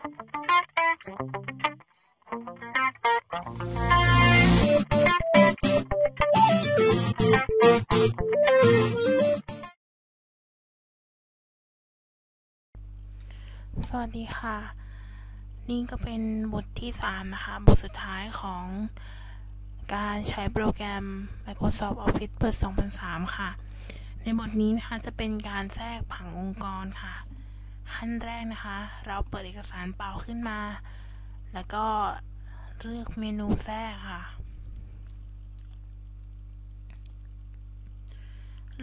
สวัสดีค่ะ นี่ก็เป็นบทที่ 3 นะคะ บทสุดท้ายของการใช้โปรแกรม Microsoft Office เปิด 2003 ค่ะ ในบทนี้นะคะจะเป็นการแทรกผังองค์กรค่ะ ขั้นแรกนะคะ เราเปิดเอกสารเปล่าขึ้นมา แล้วก็เลือกเมนูแทรกค่ะ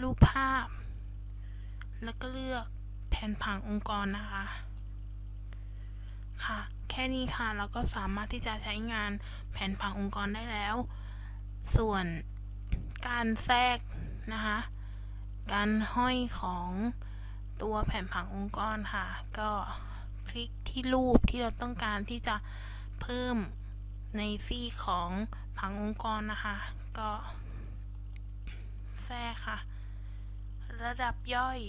รูปภาพ แล้วก็เลือกแผนผังองค์กรนะคะ ค่ะ แค่นี้ค่ะ เราก็สามารถที่จะใช้งานแผนผังองค์กรได้แล้ว ส่วนการแทรกนะคะ การห้อยของ ตัวแผนผังองค์กรค่ะ ก็คลิกที่รูปที่เราต้องการที่จะเพิ่มในซี่ของผังองค์กรนะคะ ก็แทรกค่ะ ระดับย่อย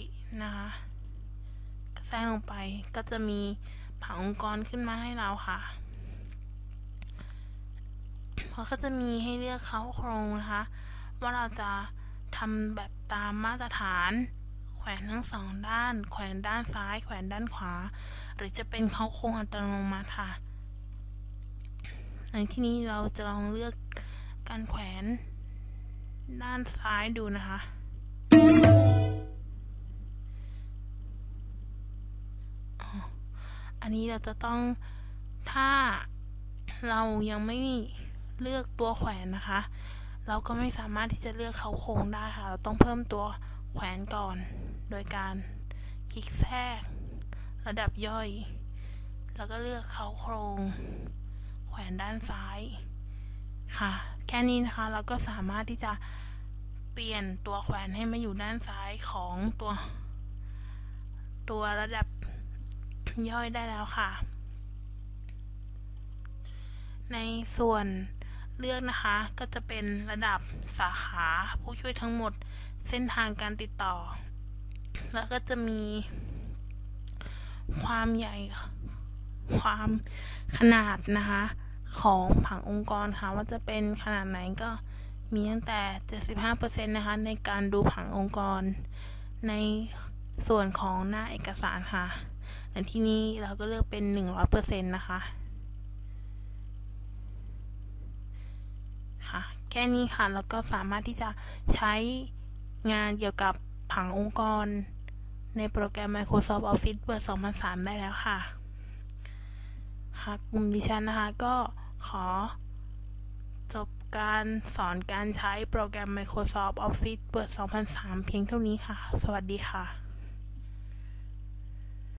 นะคะแทรกลงไปก็จะมีผังองค์กรขึ้นมาให้เราค่ะเขาก็จะมีให้เลือกเขาโครงนะคะ ว่าเราจะทำแบบตามมาตรฐาน แขวนทั้งสองด้าน แขวนด้านซ้าย แขวนด้านขวา หรือจะเป็นเขาโครงอัตโนมัติค่ะในที่นี้เราจะลองเลือกการแขวนด้านซ้ายดูนะคะ อันนี้เราจะต้องถ้าเรายังไม่เลือกตัวแขวนนะคะ เราก็ไม่สามารถที่จะเลือกเขาโครงได้ค่ะ เราต้องเพิ่มตัวแขวนก่อน โดยการคลิกแทรกระดับย่อย แล้วก็เลือกเขาโครง แขวนด้านซ้ายค่ะ แค่นี้นะคะเราก็สามารถที่จะเปลี่ยนตัวแขวนให้มาอยู่ด้านซ้ายของตัว ตัวระดับย่อยได้แล้วค่ะ ในส่วนเลือกนะคะก็จะเป็นระดับสาขาผู้ช่วยทั้งหมดเส้นทางการติดต่อ แล้วก็จะมี ความใหญ่ ความขนาดนะคะ ของผังองค์กรค่ะ ว่าจะเป็นขนาดไหนก็มีตั้งแต่ 75%นะคะในการดูผังองค์กร ในส่วนของหน้าเอกสารค่ะในที่นี้เราก็เลือกเป็น 100%นะคะ ค่ะ แค่นี้ค่ะ แล้วก็สามารถที่จะใช้งานเกี่ยวกับ ผังองค์กร ในโปรแกรม Microsoft Office Word 2003 ได้แล้วค่ะ ค่ะ กลุ่มดิฉันนะคะ ก็ขอจบการสอนการใช้โปรแกรม Microsoft Office Word 2003 เพียงเท่านี้ค่ะ สวัสดีค่ะ